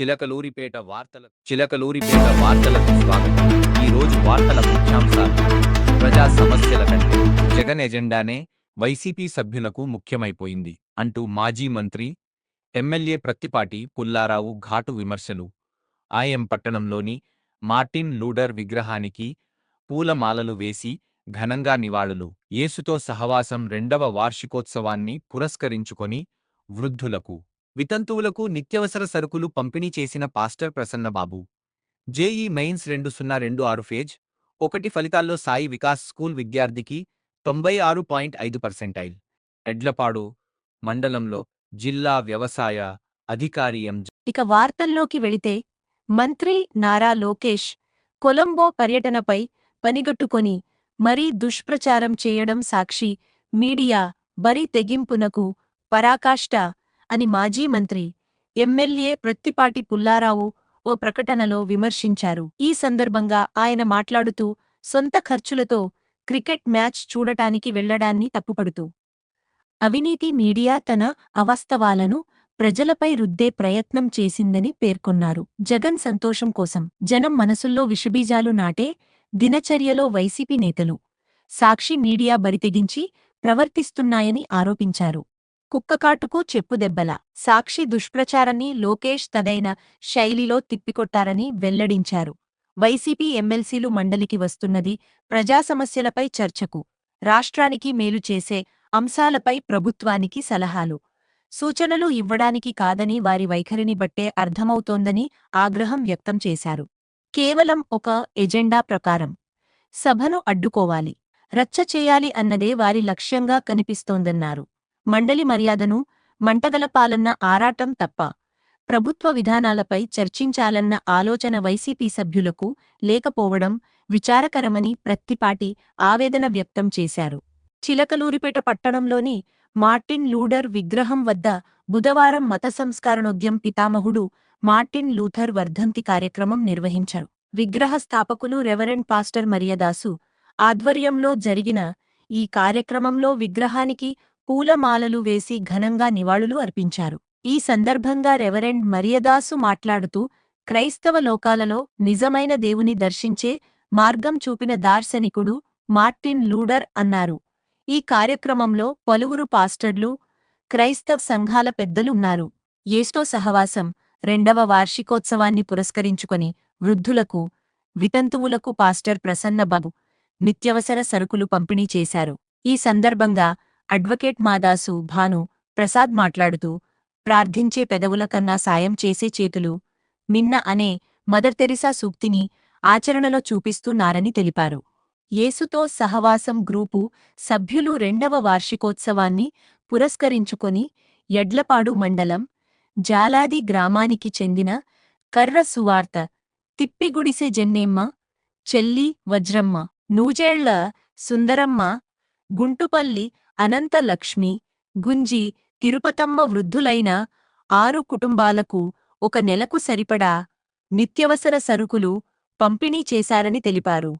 చిలకలూరిపేట వార్తల చిలకలూరిపేట వార్తలకు స్వాగతం. ఈ రోజు వార్తల ముఖ్యాంశాలు. ప్రజా సమస్యల కంటే జగన్ ఎజెండానే వైసీపీ సభ్యులకు ముఖ్యమైపోయింది అంటూ మాజీ మంత్రి ఎమ్మెల్యే ప్రత్తిపాటి పుల్లారావు ఘాటు విమర్శలు. ఆయం పట్టణంలోని మార్టిన్ లూడర్ విగ్రహానికి పూలమాలలు వేసి ఘనంగా నివాళులు. యేసుతో సహవాసం రెండవ వార్షికోత్సవాన్ని పురస్కరించుకొని వృద్ధులకు వితంతువులకు నిత్యవసర సరుకులు పంపిణీ చేసిన పాస్టర్ ప్రసన్నబాబు. జేఈ మెయిన్స్ రెండు సున్నా రెండు ఆరు ఫేజ్ ఒకటి ఫలితాల్లో సాయి వికాస్ స్కూల్ విద్యార్థికి తొంభై ఆరు పాయింట్ ఐదు పర్సెంటైల్. ఎడ్లపాడు మండలంలో జిల్లా వ్యవసాయ అధికారి ఎం. ఇక వార్తల్లోకి వెళితే మంత్రి నారా లోకేష్ కొలంబో పర్యటనపై పనిగట్టుకొని మరీ దుష్ప్రచారం చేయడం సాక్షి మీడియా బరి తెగింపునకు పరాకాష్ట అని మాజీ మంత్రి ఎమ్మెల్యే ప్రత్తిపాటి పుల్లారావు ఓ ప్రకటనలో విమర్శించారు. ఈ సందర్భంగా ఆయన మాట్లాడుతూ సొంత ఖర్చులతో క్రికెట్ మ్యాచ్ చూడటానికి వెళ్ళడాన్ని తప్పుపడుతూ అవినీతి మీడియా తన అవాస్తవాలను ప్రజలపై రుద్దే ప్రయత్నం చేసిందని పేర్కొన్నారు. జగన్ సంతోషం కోసం జనం మనసుల్లో విషబీజాలు నాటే దినచర్యలో వైసీపీ నేతలు సాక్షి మీడియా బరితెగించి ప్రవర్తిస్తున్నాయని ఆరోపించారు. కుక్కకాటుకు చెప్పుదెబ్బల సాక్షి దుష్ప్రచారాన్ని లోకేష్ తదైన శైలిలో తిప్పికొట్టారని వెల్లడించారు. వైసీపీ ఎమ్మెల్సీలు మండలికి వస్తున్నది ప్రజా సమస్యలపై చర్చకు రాష్ట్రానికి మేలు చేసే అంశాలపై ప్రభుత్వానికి సలహాలు. సూచనలు ఇవ్వడానికి కాదని వారి వైఖరిని బట్టే అర్థమవుతోందని ఆగ్రహం వ్యక్తం చేశారు. కేవలం ఒక ఎజెండా ప్రకారం సభను అడ్డుకోవాలి రచ్చ చేయాలి అన్నదే వారి లక్ష్యంగా కనిపిస్తోందన్నారు. మండలి మర్యాదను మంటగలపాలన్న ఆరాటం తప్ప. ప్రభుత్వ విధానాలపై చర్చించాలన్న ఆలోచన వైసీపీ సభ్యులకు లేకపోవడం విచారకరమని ప్రత్తిపాటి ఆవేదన వ్యక్తం చేశారు. చిలకలూరిపేట పట్టణంలోని మార్టిన్ లూడర్ విగ్రహం వద్ద బుధవారం మత సంస్కరణోద్యం పితామహుడు మార్టిన్ లూథర్ వర్ధంతి కార్యక్రమం నిర్వహించారు. విగ్రహ స్థాపకులు రెవరెండ్ పాస్టర్ మరియదాసు ఆధ్వర్యంలో జరిగిన ఈ కార్యక్రమంలో విగ్రహానికి పూలమాలలు వేసి ఘనంగా నివాళులు అర్పించారు. ఈ సందర్భంగా రెవరెండ్ మరియదాసు మాట్లాడుతూ క్రైస్తవ లోకాలలో నిజమైన దేవుని దర్శించే మార్గం చూపిన దార్శనికుడు మార్టిన్ లూడర్ అన్నారు. ఈ కార్యక్రమంలో పలువురు పాస్టర్లు క్రైస్తవ సంఘాల పెద్దలు ఉన్నారు ఏస్టో సహవాసం రెండవ వార్షికోత్సవాన్ని పురస్కరించుకొని వృద్ధులకు వితంతువులకు పాస్టర్ ప్రసన్నబాబు నిత్యవసర సరుకులు పంపిణీ చేశారు. ఈ సందర్భంగా అడ్వకేట్ మాదాసు భాను ప్రసాద్ మాట్లాడుతూ ప్రార్థించే పెదవుల కన్నా సాయం చేసే చేతులు మిన్న అనే మదర్ తెరిసా సూక్తిని ఆచరణలో చూపిస్తున్నారని తెలిపారు. యేసుతో సహవాసం గ్రూపు సభ్యులు రెండవ వార్షికోత్సవాన్ని పురస్కరించుకొని ఎడ్లపాడు మండలం జాలాది గ్రామానికి చెందిన కర్ర సువార్త తిప్పిగుడిసె జెన్నేమ్మ చెల్లి వజ్రమ్మ నూజేళ్ళ సుందరమ్మ గుంటుపల్లి అనంతలక్ష్మి గుంజి తిరుపతమ్మ వృద్ధులైన ఆరు కుటుంబాలకు ఒక నెలకు సరిపడా నిత్యవసర సరుకులు పంపిణీ చేశారని తెలిపారు.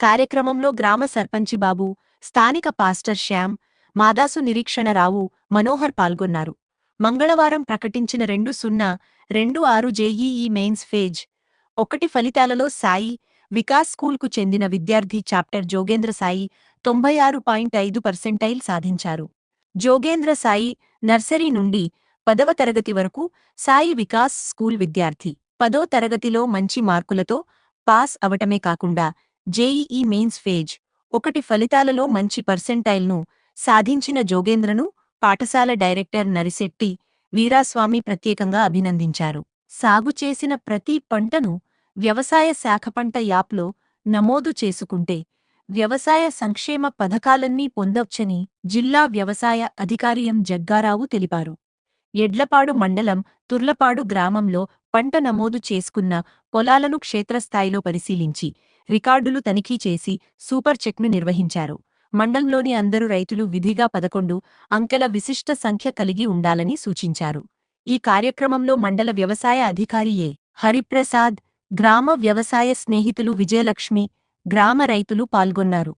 కార్యక్రమంలో గ్రామ సర్పంచి బాబు స్థానిక పాస్టర్ శ్యామ్ మాదాసు నిరీక్షణరావు మనోహర్ పాల్గొన్నారు. మంగళవారం ప్రకటించిన రెండు సున్నా రెండు ఆరు జేఈఈ మెయిన్స్ ఫేజ్ ఒకటి ఫలితాలలో సాయి వికాస్ స్కూల్కు చెందిన విద్యార్థి చాప్టర్ జోగేంద్ర సాయి తొంభై ఆరు పాయింట్ ఐదు పర్సెంటైల్ సాధించారు. జోగేంద్ర సాయి నర్సరీ నుండి పదవ తరగతి వరకు సాయి వికాస్ స్కూల్ విద్యార్థి. పదో తరగతిలో మంచి మార్కులతో పాస్ అవటమే కాకుండా జేఈఈ మెయిన్స్ ఫేజ్ ఒకటి ఫలితాలలో మంచి పర్సెంటైల్ను సాధించిన జోగేంద్రను పాఠశాల డైరెక్టర్ నరిశెట్టి వీరాస్వామి ప్రత్యేకంగా అభినందించారు. సాగు చేసిన ప్రతి పంటను వ్యవసాయ శాఖ పంట యాప్లో నమోదు చేసుకుంటే వ్యవసాయ సంక్షేమ పథకాలన్నీ పొందొచ్చని జిల్లా వ్యవసాయ అధికారి ఎం. జగ్గారావు తెలిపారు. ఎడ్లపాడు మండలం తుర్లపాడు గ్రామంలో పంట నమోదు చేసుకున్న పొలాలను క్షేత్రస్థాయిలో పరిశీలించి రికార్డులు తనిఖీ చేసి సూపర్ చెక్ను నిర్వహించారు. మండలంలోని అందరు రైతులు విధిగా పదకొండు అంకెల విశిష్ట సంఖ్య కలిగి ఉండాలని సూచించారు. ఈ కార్యక్రమంలో మండల వ్యవసాయ అధికారి ఏ హరిప్రసాద్ గ్రామ వ్యవసాయ స్నేహితులు విజయలక్ష్మి గ్రామ రైతులు పాల్గొన్నారు.